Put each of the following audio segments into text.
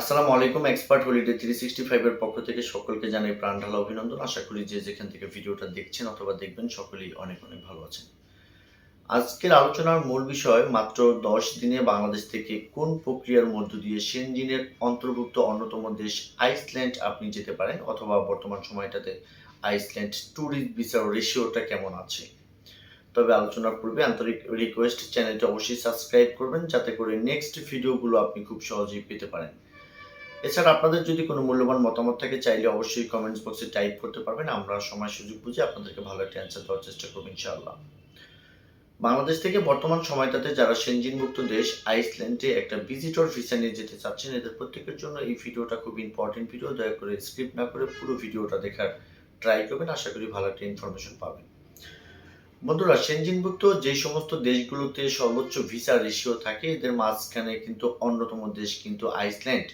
আসসালামু আলাইকুম expert holiday three sixty ফাইভের পক্ষ থেকে সকলকে জানাই প্রাণ ঢালা অভিনন্দন। আশা করি যে যেখান থেকে ভিডিওটা দেখছেন অথবা দেখবেন, সকলেই অনেক অনেক ভালো আছেন। আজকের আলোচনার মূল বিষয় মাত্র দশ দিনে বাংলাদেশ থেকে কোন প্রক্রিয়ার মধ্য দিয়ে সেনজিনের অন্তর্ভুক্ত অন্যতম দেশ আইসল্যান্ড আপনি যেতে পারেন অথবা বর্তমান সময়টাতে আইসল্যান্ড ট্যুরিস্ট ভিসার রেশিওটা কেমন আছে? তবে আলোচনার পূর্বে আন্তরিক রিকোয়েস্ট চ্যানেলটি অবশ্যই সাবস্ক্রাইব করবেন, যাতে করে নেক্সট ভিডিওগুলো আপনি খুব সহজেই পেতে পারেন। এছাড়া আপনাদের যদি কোনো মূল্যবান মতামত থাকে, চাইলে অবশ্যই কমেন্টস বক্সে টাইপ করতে পারবেন। আমরা সময় সুযোগ বুঝে আপনাদেরকে ভালো একটা অ্যান্সার দেওয়ার চেষ্টা করব ইনশাআল্লাহ। বাংলাদেশ থেকে বর্তমান সময়টাতে যারা সেনজিনমুক্ত দেশ, আইসল্যান্ডে একটা ভিজিটর ভিসা নিয়ে যেতে চাচ্ছেন, এদের প্রত্যেকের জন্য এই ভিডিওটা খুব ইম্পর্টেন্ট ভিডিও দয়া করে স্ক্রিপ্ট না করে পুরো ভিডিওটা দেখার ট্রাই করবেন। আশা করি ভালো একটা ইনফরমেশন পাবেন। বন্ধুরা সেনজিনভুক্ত যে সমস্ত দেশগুলোতে সর্বোচ্চ ভিসা রেশিও থাকে, এদের মাঝখানে কিন্তু অন্যতম দেশ কিন্তু আইসল্যান্ড।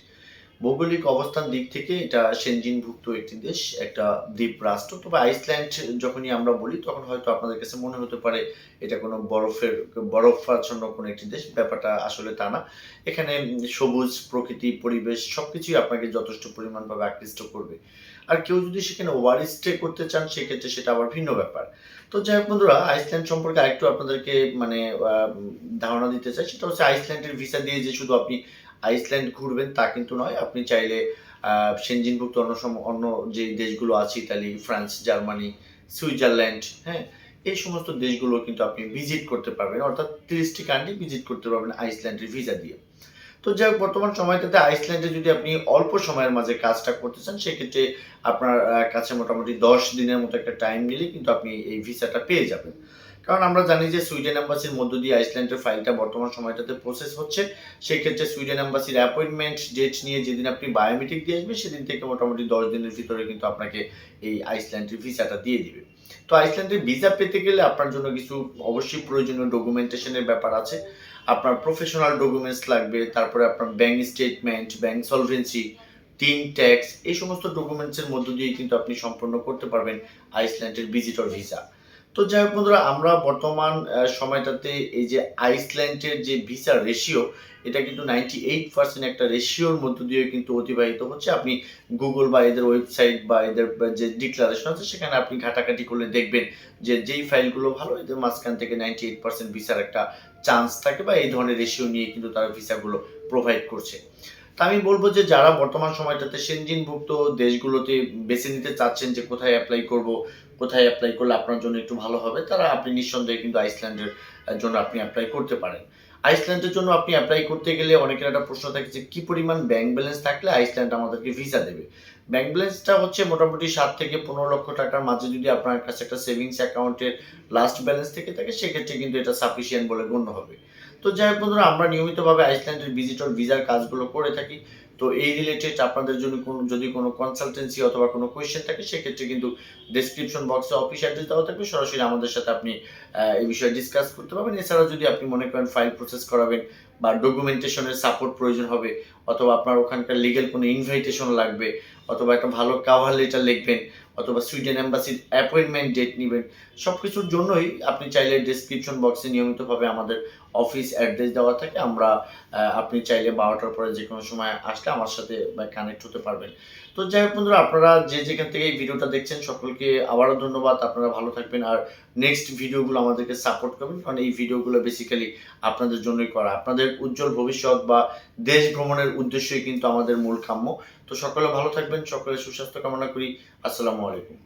ভৌগোলিক অবস্থান দিক থেকে এটা সেনজিনভুক্ত একটি দেশ, একটা দ্বীপ রাষ্ট্র। তবে আইসল্যান্ড যখনই আমরা বলি, তখন হয়তো আপনাদের কাছে মনে হতে পারে এটা কোনো বরফের বরফাচ্ছন্ন কোনো একটি দেশ। ব্যাপারটা আসলে তা না। এখানে সবুজ প্রকৃতি, পরিবেশ সবকিছুই আপনাকে যথেষ্ট পরিমাণভাবে আকৃষ্ট করবে। আর কেউ যদি সেখানে ওভার স্টে করতে চান, সেক্ষেত্রে সেটা আবার ভিন্ন ব্যাপার। তো যাই হোক বন্ধুরা, আইসল্যান্ড সম্পর্কে আরেকটু আপনাদেরকে মানে ধারণা দিতে চাই। সেটা হচ্ছে আইসল্যান্ডের ভিসা দিয়ে যে শুধু আপনি আইসল্যান্ড ঘুরবেন, তা কিন্তু নয়। আপনি চাইলে সেনজিনভুক্ত অন্য সম- অন্য যে দেশগুলো আছে, ইতালি, ফ্রান্স, জার্মানি, সুইজারল্যান্ড হ্যাঁ এই সমস্ত দেশগুলো কিন্তু আপনি ভিজিট করতে পারবেন। অর্থাৎ তিরিশটি কান্ট্রি ভিজিট করতে পারবেন আইসল্যান্ডের ভিসা দিয়ে। তো যাই বর্তমান সময়টাতে আইসল্যান্ডে যদি আপনি অল্প সময়ের মাঝে কাজটা করতে চান, সেক্ষেত্রে আপনার কাছে মোটামুটি দশ দিনের মতো একটা টাইম নিলে কিন্তু আপনি এই ভিসাটা পেয়ে যাবেন। কারণ আমরা জানি যে সুইডেন এম্বাসির মধ্য দিয়ে আইসল্যান্ডের ফাইলটা বর্তমান সময়টাতে প্রসেস হচ্ছে। সেই ক্ষেত্রে সুইডেন এম্বাসির অ্যাপয়েন্টমেন্ট ডেট নিয়ে যেদিন আপনি বায়োমেট্রিক দিয়ে আসবেন, সেদিন থেকে মোটামুটি দশ দিনের ভিতরে কিন্তু আপনাকে এই আইসল্যান্ডের ভিসাটা দিয়ে দিবে। তো আইসল্যান্ডের ভিসা পেতে গেলে আপনার জন্য কিছু অবশ্যই প্রয়োজনীয় ডকুমেন্টেশনের ব্যাপার আছে। আপনার প্রফেশনাল ডকুমেন্টস লাগবে, তারপরে আপনার bank statement bank solvency TIN tax এই সমস্ত ডকুমেন্টসের মধ্য দিয়ে কিন্তু আপনি সম্পন্ন করতে পারবেন আইসল্যান্ডের ভিজিটর ভিসা তো যাই হোক বন্ধুরা, আমরা বর্তমান সময়টাতে এই যে আইসল্যান্ডের যে ভিসা রেশিও এটা কিন্তু নাইনটি এইট পার্সেন্ট একটা রেশিওর মধ্য দিয়ে কিন্তু অতিবাহিত হচ্ছে। আপনি গুগল বা এদের ওয়েবসাইট বা এদের যে ডিক্লারেশন আছে, সেখানে আপনি ঘাটাঘাটি করলে দেখবেন যে যেই ফাইলগুলো ভালো, এদের মাঝখান থেকে নাইনটি এইট পার্সেন্ট ভিসার একটা চান্স থাকে বা এই ধরনের রেশিও নিয়ে কিন্তু তারা ভিসাগুলো প্রোভাইড করছে। তা আমি বলব যে যারা বর্তমান সময়টাতে সেনজিনভুক্ত দেশগুলোতে বেছে নিতে চাচ্ছেন যে কোথায় অ্যাপ্লাই করব, কোথায় অ্যাপ্লাই করলে আপনার জন্য একটু ভালো হবে, তারা আপনি নিঃসন্দেহে কিন্তু আইসল্যান্ডের জন্য আপনি অ্যাপ্লাই করতে পারেন। আইসল্যান্ডের জন্য আপনি অ্যাপ্লাই করতে গেলে অনেকের একটা প্রশ্ন থাকে যে কি পরিমাণ ব্যাংক ব্যালেন্স থাকলে আইসল্যান্ড আমাদেরকে ভিসা দেবে? ব্যাংক ব্যালেন্সটা হচ্ছে মোটামুটি সাত থেকে পনেরো লক্ষ টাকার মাঝে যদি আপনার কাছে একটা সেভিংস অ্যাকাউন্টের লাস্ট ব্যালেন্স থেকে থাকে, সেক্ষেত্রে কিন্তু এটা সাফিসিয়েন্ট বলে গণ্য হবে। তো যাই হোক বন্ধুরা আমরা নিয়মিতভাবে আইসল্যান্ডের ভিজিটর ভিসার কাজগুলো করে থাকি। তো এই রিলেটেড আপনাদের জন্য কোনো, যদি কোনো কনসালটেন্সি অথবা কোনো কোয়েশ্চেন থাকে, সেক্ষেত্রে কিন্তু ডেসক্রিপশন বক্সে অফিস অ্যাড্রেস দেওয়া থাকবে। সরাসরি আমাদের সাথে আপনি এই বিষয়ে ডিসকাস করতে পারবেন। এছাড়াও যদি আপনি মনে করেন ফাইল প্রসেস করাবেন বা ডকুমেন্টেশনের সাপোর্ট প্রয়োজন হবে, অথবা আপনার ওখানকার লিগেল কোনো ইনভাইটেশন লাগবে, অথবা একটা ভালো কাভার লেটার লিখবেন, অথবা সুইডেন এম্বাসির অ্যাপয়েন্টমেন্ট ডেট নেবেন সব কিছুর জন্যই আপনি চাইলে ডেসক্রিপশন বক্সে নিয়মিতভাবে আমাদের অফিস অ্যাড্রেস দেওয়া থাকে। আমরা আপনি চাইলে বারোটার পরে যে কোনো সময় আসলে আমার সাথে কানেক্ট হতে পারবেন। তো যাই হোক বন্ধুরা, আপনারা যে যেখান থেকে এই ভিডিওটা দেখছেন, সকলকে আবারও ধন্যবাদ। আপনারা ভালো থাকবেন আর নেক্সট ভিডিওগুলো আমাদেরকে সাপোর্ট করবেন, কারণ এই ভিডিওগুলো বেসিক্যালি আপনাদের জন্যই করা। আপনাদের উজ্জ্বল ভবিষ্যৎ বা দেশ ভ্রমণের উদ্দেশ্যই কিন্তু আমাদের মূল কাম্য। তো সকলে ভালো থাকবেন, সকলে সুস্বাস্থ্য কামনা করি। আসসালামু আলাইকুম।